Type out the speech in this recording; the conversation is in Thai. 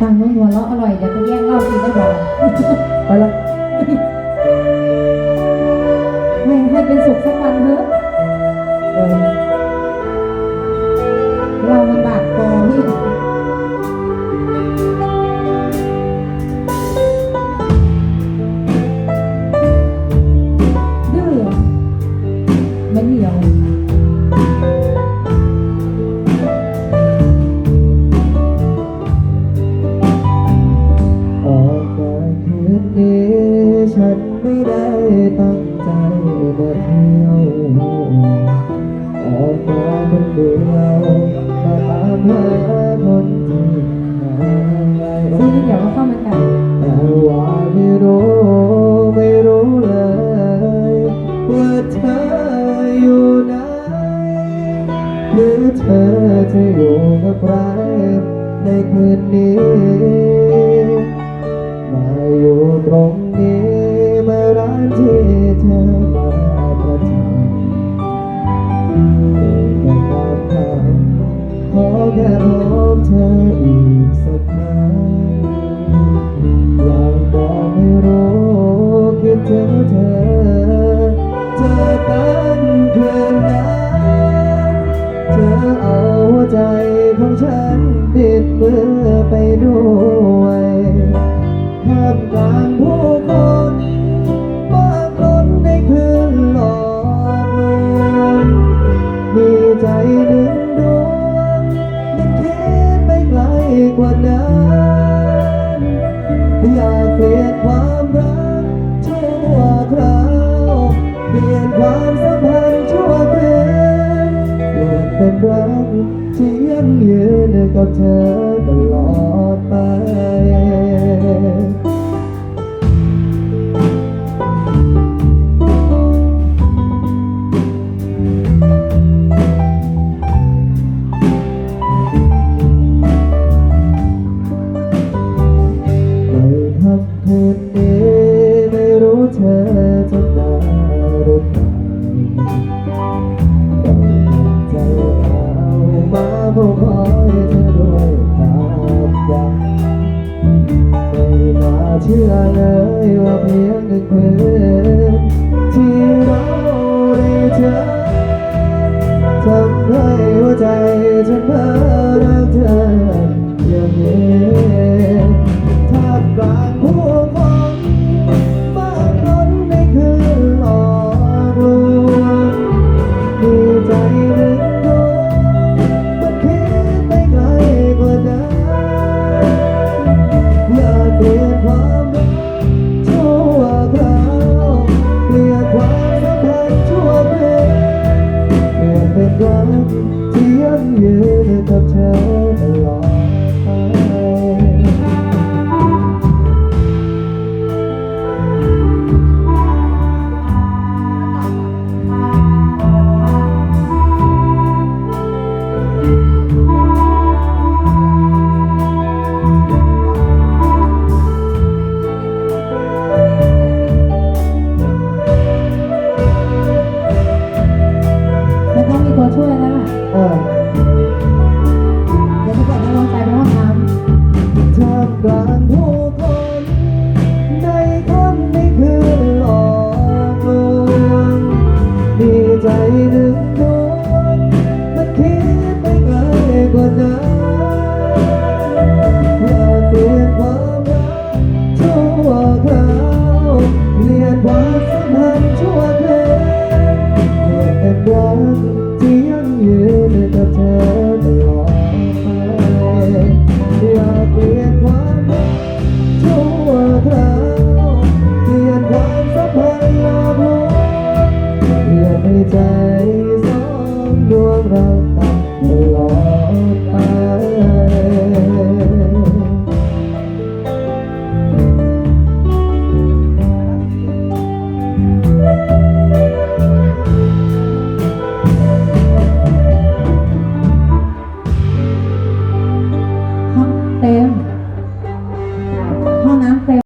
ฟังนู้นหัวเราะอร่อยเดี๋ยวไปแย่งเหล้ากินได้บอกไปละ ตั้งใจมาเที่ยวออกมาคนเดียวมาตามหาคนที่หายไปซื้อเดี๋ยวก็เข้ามากันแต่ว่าไม่รู้ไม่รู้เลยว่าเธออยู่ไหนหรือเธอจะอยู่กับใครในคืนนี้ ขอแค่พบเธออีกสักครั้งอยากบอกให้รู้คิดถึงเธอเจอกันคืนนั้นเธอเอาหัวใจของฉันติดมือไปด้วย เปลี่ยนความรักชั่วคราวเปลี่ยนความสัมพันธ์ชั่วคืนเปลี่ยนเป็นรักที่ยั่งยืนกับเธอตลอดไป เชื่อเลยว่าเพียงหนึ่งคืนที่เราได้เจอทำให้หัวใจ รักที่ยั่งยืนกับเธอ